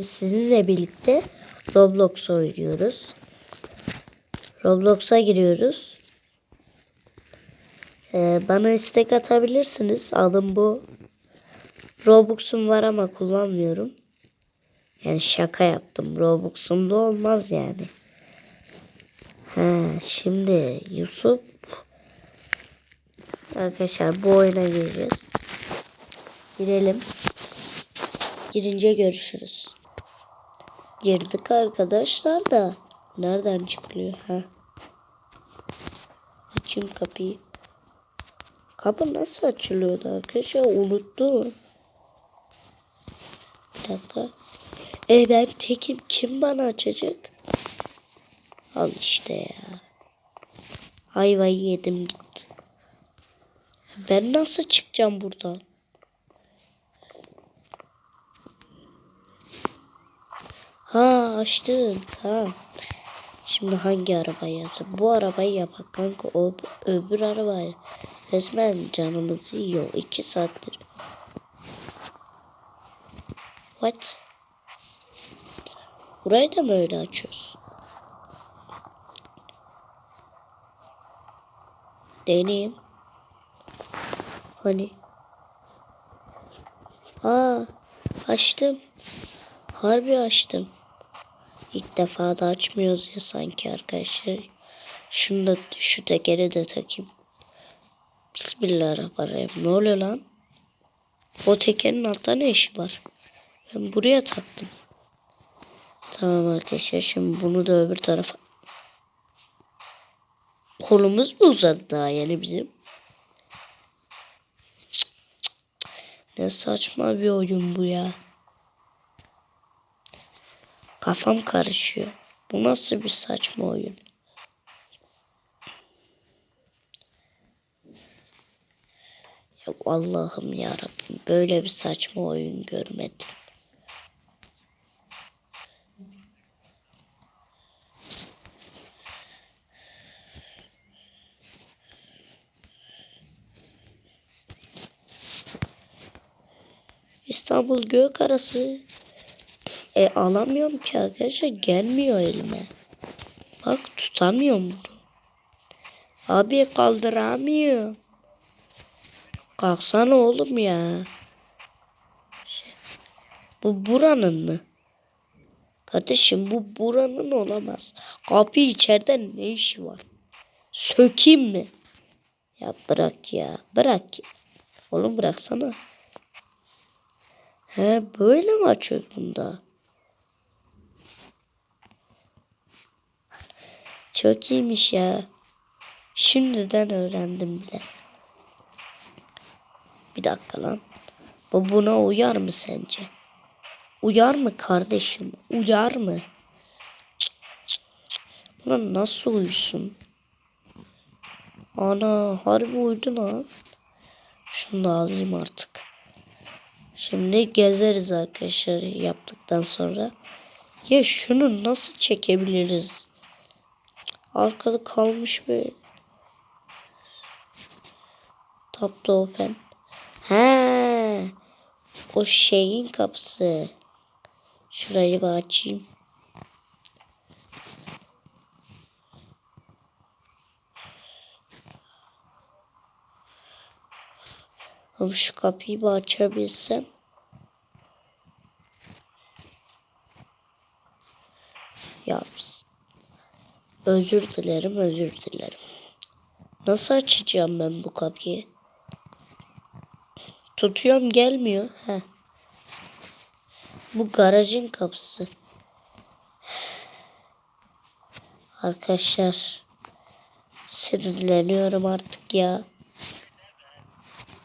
Sizinle birlikte Roblox oynuyoruz. Roblox'a giriyoruz. Ee, bana istek atabilirsiniz. Adım bu. Robux'um var ama kullanmıyorum. Yani şaka yaptım. Robux'um da olmaz yani. Ha, şimdi Yusuf Arkadaşlar bu oyuna gireceğiz. Girelim. Girince görüşürüz. Girdik arkadaşlar da. Nereden çıkılıyor ha? Açayım kapıyı. Kapı nasıl açılıyordu arkadaşlar? Unuttum. Bir dakika. E ben tekim. Kim bana açacak? Al işte ya. Ayvayı yedim gitti. Ben nasıl çıkacağım buradan? Ha açtım. Tamam. Şimdi hangi arabayı yapsam? Bu arabayı yapak kanka. O öbür arabayı. Resmen canımızı yiyor. iki saattir. What? Burayı da mı öyle açıyoruz? Deneyeyim. Hani? Aa, açtım. Harbi açtım. İlk defa da açmıyoruz ya sanki arkadaşlar. Şunu da şu tekeri de takayım. Bismillahirrahmanirrahim. Ne oluyor lan? O tekerin altta ne işi var? Ben buraya taktım. Tamam arkadaşlar şimdi bunu da öbür tarafa. Kolumuz mu uzadı daha yani bizim? Ne saçma bir oyun bu ya. Kafam karışıyor. Bu nasıl bir saçma oyun? Ya Allah'ım ya Rabbim böyle bir saçma oyun görmedim. İstanbul gök arası. E alamıyorum ki arkadaşlar gelmiyor elime. Bak tutamıyorum bunu. Abi kaldıramıyor. Kalksana oğlum ya. Bu buranın mı? Kardeşim bu buranın olamaz. Kapı içeriden ne işi var? Sökeyim mi? Ya bırak ya. Bırak. ya. Oğlum bıraksana. He böyle mi açıyoruz bunda? Çok iyiymiş ya. Şimdiden öğrendim bile. Bir dakika lan. Bu buna uyar mı sence? Uyar mı kardeşim? Uyar mı? Buna nasıl uysun? Ana harbi uydu lan. Şunu da alayım artık. Şimdi gezeriz arkadaşlar yaptıktan sonra. Ya şunu nasıl çekebiliriz? Arkada kalmış böyle. Top to open. He. O şeyin kapısı. Şurayı bir açayım. Ama şu kapıyı bir açabilsem. Ya biz- özür dilerim, özür dilerim. Nasıl açacağım ben bu kapıyı? Tutuyorum gelmiyor. Heh. Bu garajın kapısı. Arkadaşlar sinirleniyorum artık ya.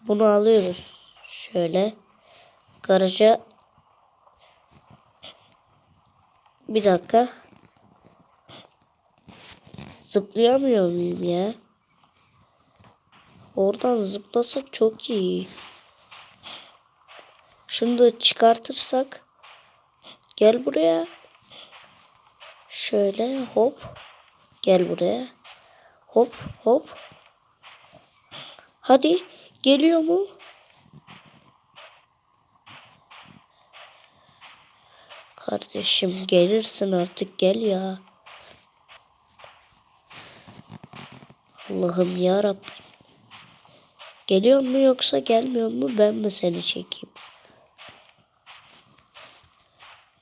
Bunu alıyoruz. Şöyle garaja bir dakika zıplayamıyor muyum ya? Oradan zıplasak çok iyi. Şunu da çıkartırsak gel buraya. Şöyle hop gel buraya. Hop hop. Hadi geliyor mu? Kardeşim gelirsin artık gel ya. Allah'ım ya. Geliyor mu yoksa gelmiyor mu ben mi seni çekeyim?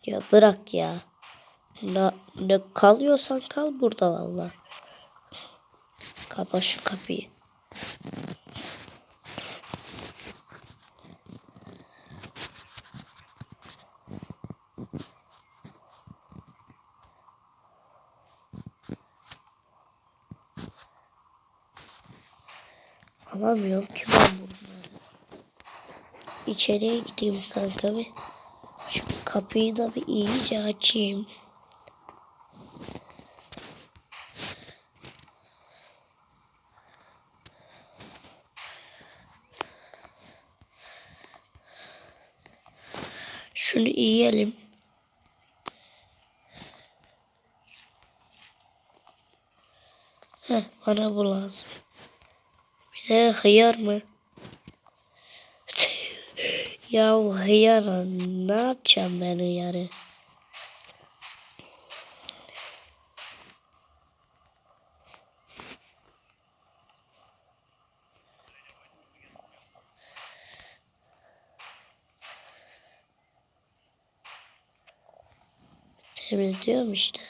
Ya bırak ya. Ne, ne kalıyorsan kal burada valla. Kapa şu kapıyı. Alamıyorum ki ben bunları. İçeriye gideyim kanka bir. Şu kapıyı da bir iyice açayım. Şunu yiyelim. Heh, bana bu lazım. De hıyar mı? ya hıyar ne yapacağım ben hıyarı? Temizliyorum işte.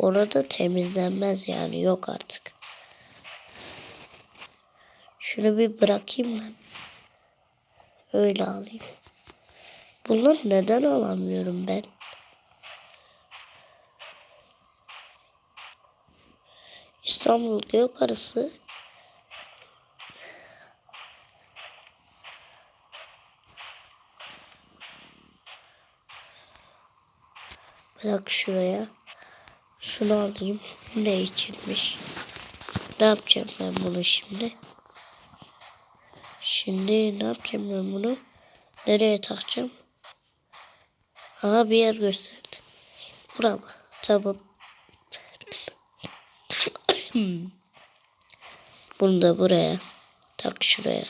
Orada temizlenmez yani yok artık. Şunu bir bırakayım ben. Öyle alayım. Bunları neden alamıyorum ben? İstanbul Gök arası Bırak şuraya. Şunu alayım. Ne içilmiş? Ne yapacağım ben bunu şimdi? Şimdi ne yapacağım ben bunu? Nereye takacağım? Aha bir yer gösterdi. Bura? Tamam. bunu da buraya. Tak şuraya.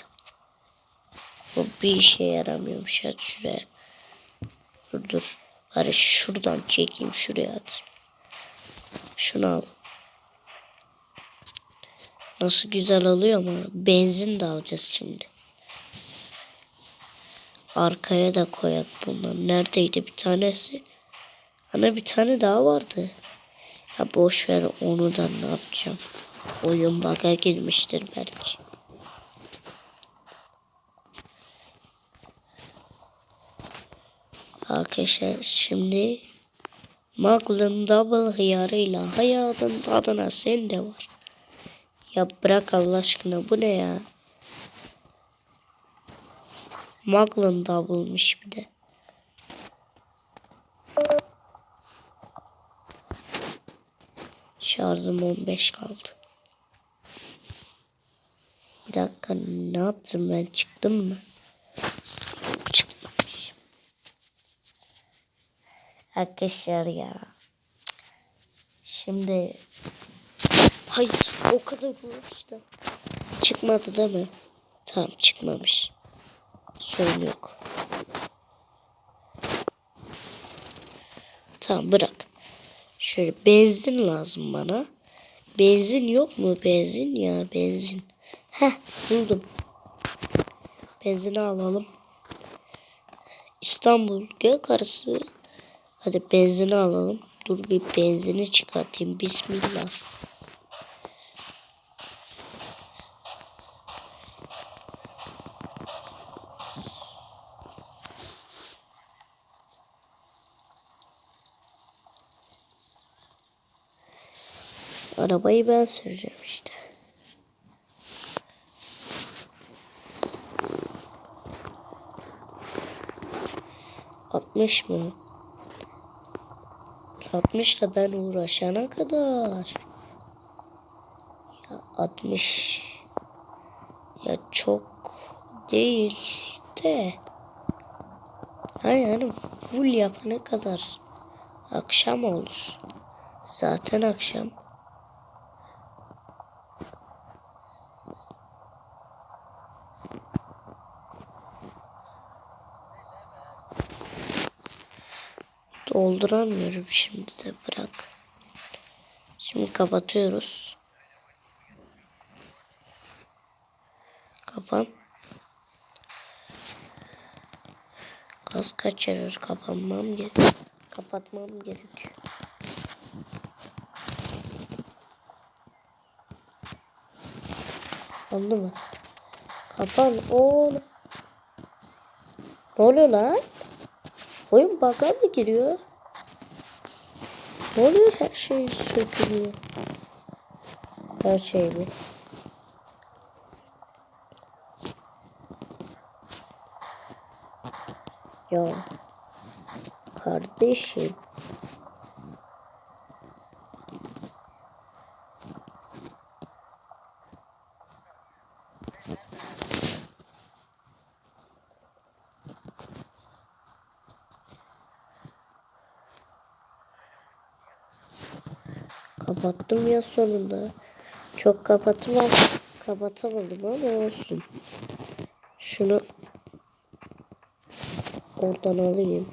Bu bir işe yaramıyormuş. At şuraya. Dur dur. Bari şuradan çekeyim şuraya at. Şunu al. Nasıl güzel oluyor ama benzin de alacağız şimdi. Arkaya da koyak bundan. Neredeydi bir tanesi? Hani bir tane daha vardı. Ya boş ver onu da ne yapacağım. Oyun bug'a girmiştir belki. Arkadaşlar şimdi Maglin Double hıyarıyla hayatın tadına sen de var. Ya bırak Allah aşkına bu ne ya? Maglin Double'mış bir de. Şarjım 15 kaldı. Bir dakika ne yaptım ben çıktım mı? Yok çıkmamış. Arkadaşlar ya. Şimdi hayır o kadar uğraştım. Çıkmadı değil mi? Tamam çıkmamış. Sorun yok. Tamam bırak. Şöyle benzin lazım bana. Benzin yok mu? Benzin ya benzin. Heh buldum. Benzini alalım. İstanbul gök arası. Hadi benzini alalım. Dur bir benzini çıkartayım. Bismillah. Arabayı ben süreceğim işte. Altmış mı? Altmış da ben uğraşana kadar. Ya altmış. Ya çok değil de. Ha yani full yapana kadar akşam olur. Zaten akşam. Dolduramıyorum şimdi de bırak. Şimdi kapatıyoruz. Kapan. Gaz kaçırır. Kapanmam gerek. Kapatmam gerekiyor. Oldu mu? Kapan oğlum. Ne oluyor lan? Oyun bug'a mı giriyor? Ne oluyor her şey sökülüyor. Her şey mi? Ya kardeşim kapattım ya sonunda. Çok kapatmam. Kapatamadım ama olsun. Şunu oradan alayım.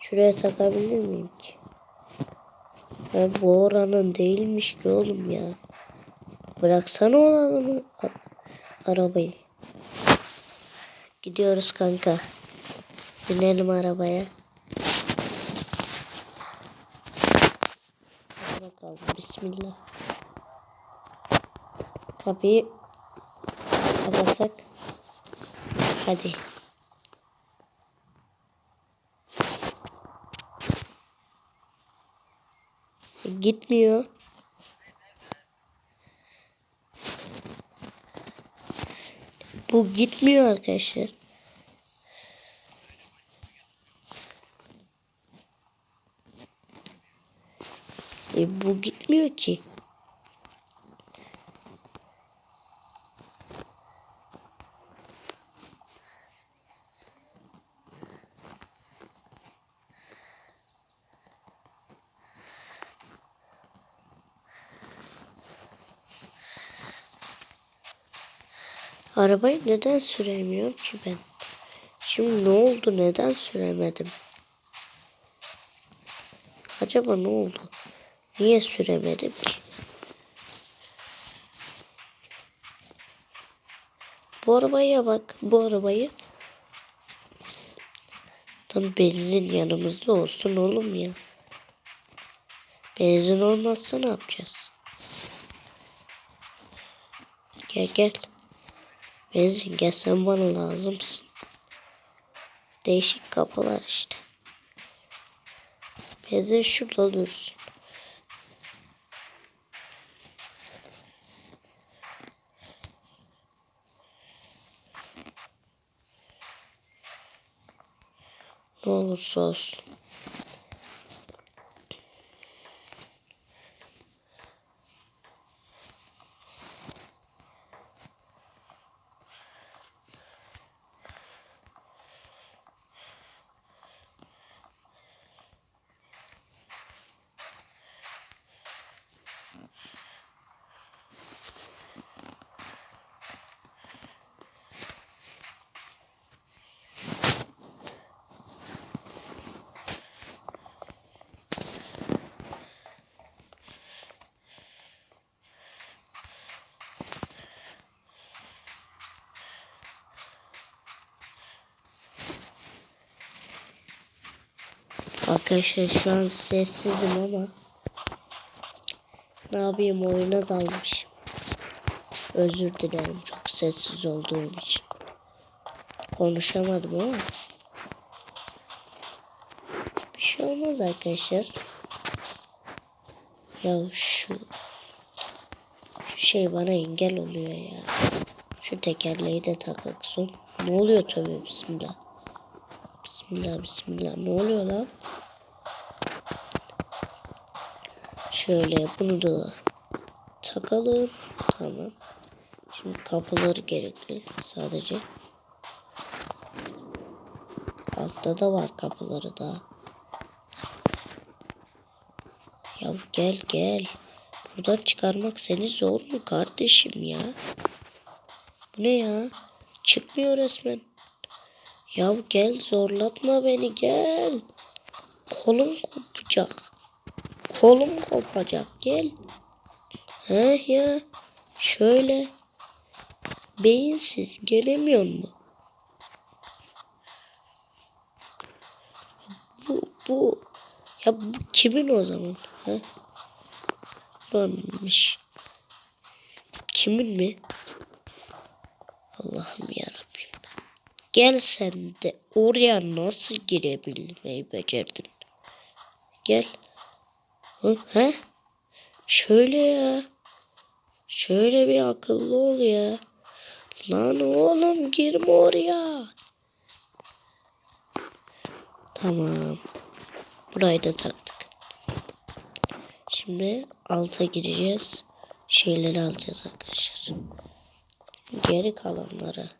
Şuraya takabilir miyim ki? Ya bu oranın değilmiş ki oğlum ya. Bıraksana o adamı. Arabayı. Gidiyoruz kanka. Binelim arabaya. Hadi bakalım. Bismillah. Kapıyı kapatsak. Hadi. Gitmiyor. Bu gitmiyor arkadaşlar. E, bu gitmiyor ki. Arabayı neden süremiyorum ki ben? Şimdi ne oldu? Neden süremedim? Acaba ne oldu? Niye süremedim ki? Bu arabaya bak. Bu arabayı. Tam benzin yanımızda olsun oğlum ya. Benzin olmazsa ne yapacağız? Gel gel. Benzin gel sen bana lazımsın. Değişik kapılar işte. Benzin şurada dursun. Ne olursa olsun. Arkadaşlar şu an sessizim ama ne yapayım oyuna dalmış. Özür dilerim çok sessiz olduğum için. Konuşamadım ama. Bir şey olmaz arkadaşlar. Ya şu şu şey bana engel oluyor ya. Şu tekerleği de takaksın. Ne oluyor tabii bismillah. Bismillah bismillah. Ne oluyor lan? Şöyle bunu da takalım. Tamam. Şimdi kapıları gerekli sadece. Altta da var kapıları da. Ya gel gel. Buradan çıkarmak seni zor mu kardeşim ya? Bu ne ya? Çıkmıyor resmen. Ya gel zorlatma beni gel. kolum kopacak. Kolum kopacak. Gel. He ya. Şöyle. Beyinsiz gelemiyor mu? Bu bu ya bu kimin o zaman? Ha? Buranmış. Kimin mi? Allah'ım yarabbim. Gel sen de oraya nasıl girebilmeyi becerdin? Gel. Hı, he? Şöyle ya. Şöyle bir akıllı ol ya. Lan oğlum girme oraya. Tamam. Burayı da taktık. Şimdi alta gireceğiz. Şeyleri alacağız arkadaşlar. Geri kalanları.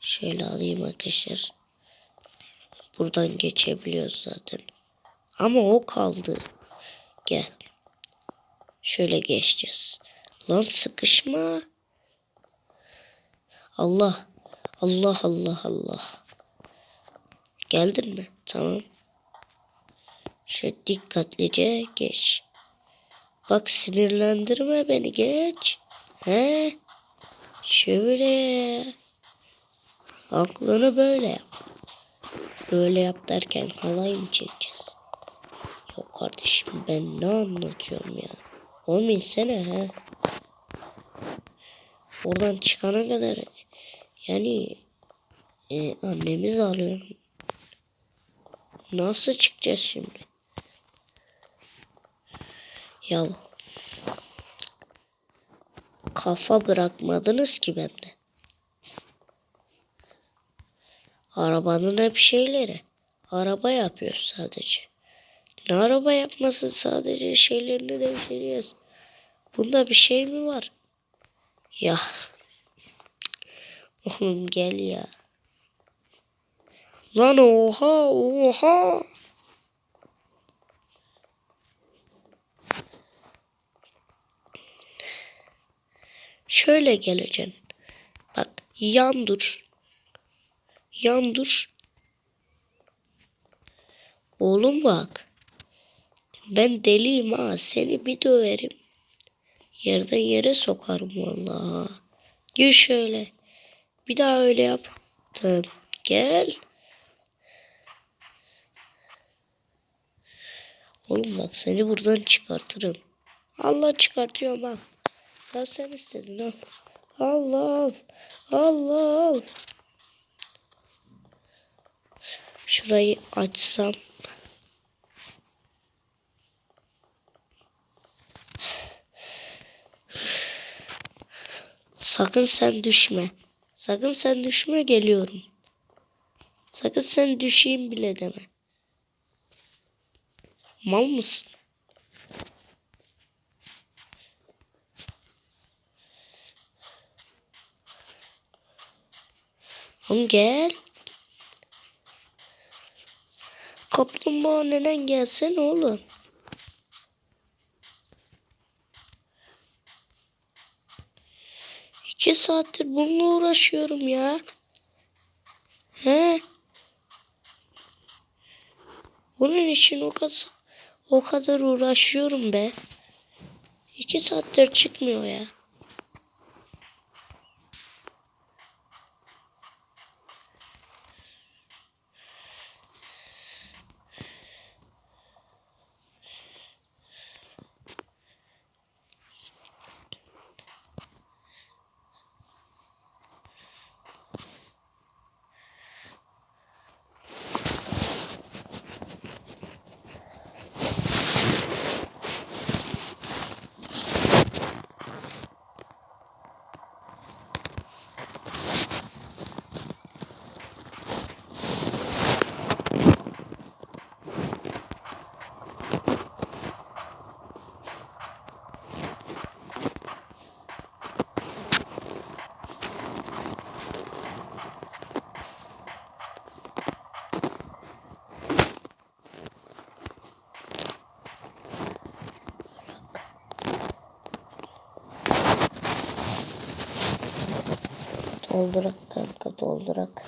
Şöyle alayım arkadaşlar. Buradan geçebiliyoruz zaten. Ama o kaldı. Gel. Şöyle geçeceğiz. Lan sıkışma. Allah. Allah Allah Allah. Geldin mi? Tamam. Şöyle dikkatlice geç. Bak sinirlendirme beni geç. He? Şöyle. Aklını böyle yap. Böyle yap derken halay mı çekeceğiz? Yok kardeşim ben ne anlatıyorum ya. Oğlum insene ha. Oradan çıkana kadar yani e, annemiz alıyor. Nasıl çıkacağız şimdi? Ya kafa bırakmadınız ki bende. Arabanın hep şeyleri. Araba yapıyoruz sadece. Ne araba yapması sadece şeylerini değiştiriyoruz. Bunda bir şey mi var? Ya. Oğlum gel ya. Lan oha oha. Şöyle geleceksin. Bak yan dur. Yan dur. Oğlum bak. Ben deliyim ha. Seni bir döverim. Yerden yere sokarım vallahi. Gir şöyle. Bir daha öyle yap. Tamam. Gel. Oğlum bak seni buradan çıkartırım. Allah çıkartıyor bak. Ya sen istedin al. Allah al. Allah al. Şurayı açsam. Sakın sen düşme. Sakın sen düşme geliyorum. Sakın sen düşeyim bile deme. Mal mısın? Oğlum gel. Kaplumbağa neden gelsin oğlum? İki saattir bununla uğraşıyorum ya. He? Bunun için o kadar o kadar uğraşıyorum be. İki saattir çıkmıyor ya. Doldurak kanka doldurak.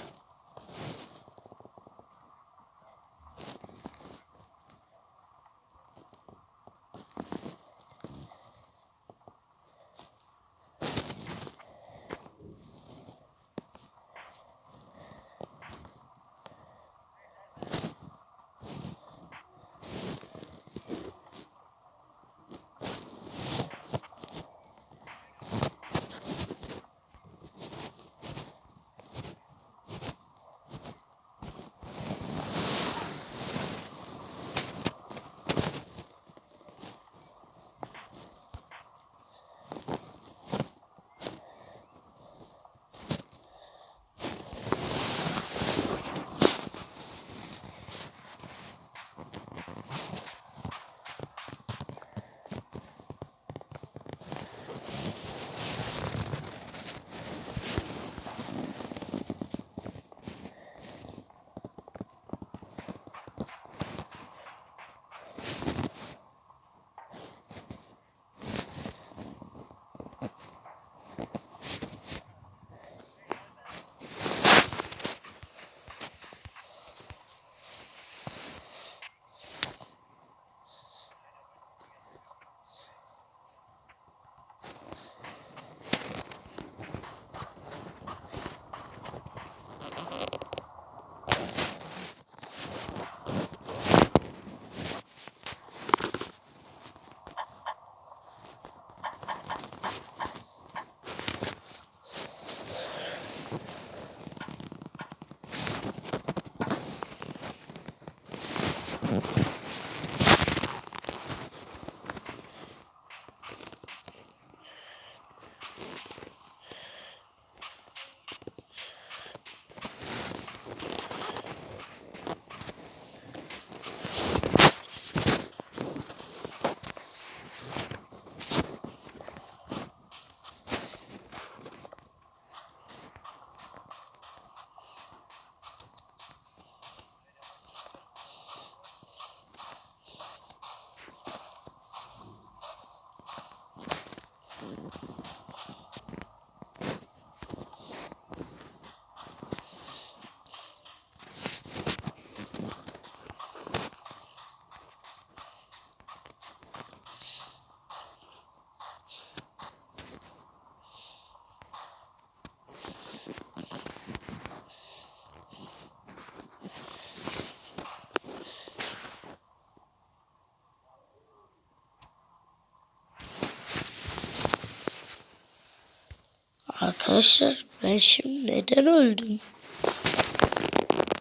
Arkadaşlar ben şimdi neden öldüm?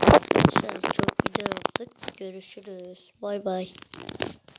Arkadaşlar çok video yaptık. Görüşürüz. Bay bay.